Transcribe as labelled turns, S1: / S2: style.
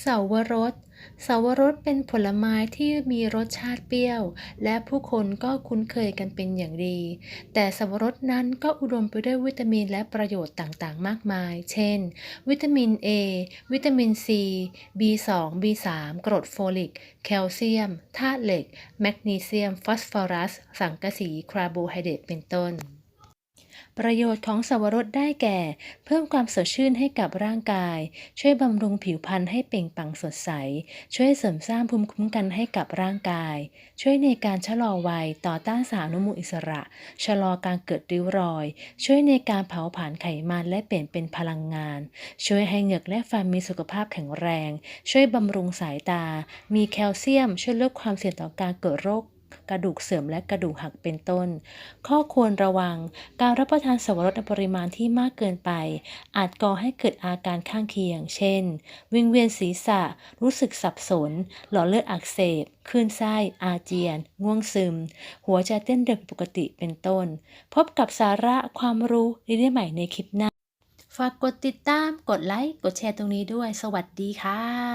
S1: เสาวรสเสาวรสเป็นผลไม้ที่มีรสชาติเปรี้ยว และผู้คนก็คุ้นเคยกันเป็นอย่างดี แต่เสาวรสนั้นก็อุดมไปด้วยวิตามินและประโยชน์ต่างๆ มากมาย เช่น วิตามิน A วิตามิน C B2 B3 กรดโฟลิก แคลเซียม ธาตุเหล็ก แมกนีเซียม ฟอสฟอรัส สังกะสี คาร์โบไฮเดรตเป็นต้น ประโยชน์ของสวรสได้แก่ เพิ่มความสดชื่นให้กับร่างกาย ช่วยบำรุงผิวพรรณให้เปล่งปลั่งสดใส ช่วยเสริมสร้างภูมิคุ้มกันให้กับร่างกาย ช่วยในการชะลอวัยต่อต้านสารอนุมูลอิสระ ชะลอการเกิดริ้วรอย ช่วยในการเผาผลาญไขมันและเปลี่ยนเป็นพลังงาน ช่วยให้เหงือกและฟันมีสุขภาพแข็งแรง ช่วยบำรุงสายตา มีแคลเซียม ช่วยลดความเสี่ยงต่อการเกิดโรค กระดูกเสื่อมและกระดูกหักเป็นต้น ข้อควรระวัง การรับประทานเสาวรสในปริมาณที่มากเกินไป อาจก่อให้เกิดอาการข้างเคียง เช่น วิงเวียนศีรษะ รู้สึกสับสน หลอดเลือดอักเสบคลื่นไส้ อาเจียน ง่วงซึม หัวใจเต้นเร็วผิดปกติเป็นต้น พบกับสาระความรู้ดีๆใหม่ในคลิปหน้า ฝากกดติดตาม กดไลค์ กดแชร์ตรงนี้ด้วย สวัสดีค่ะ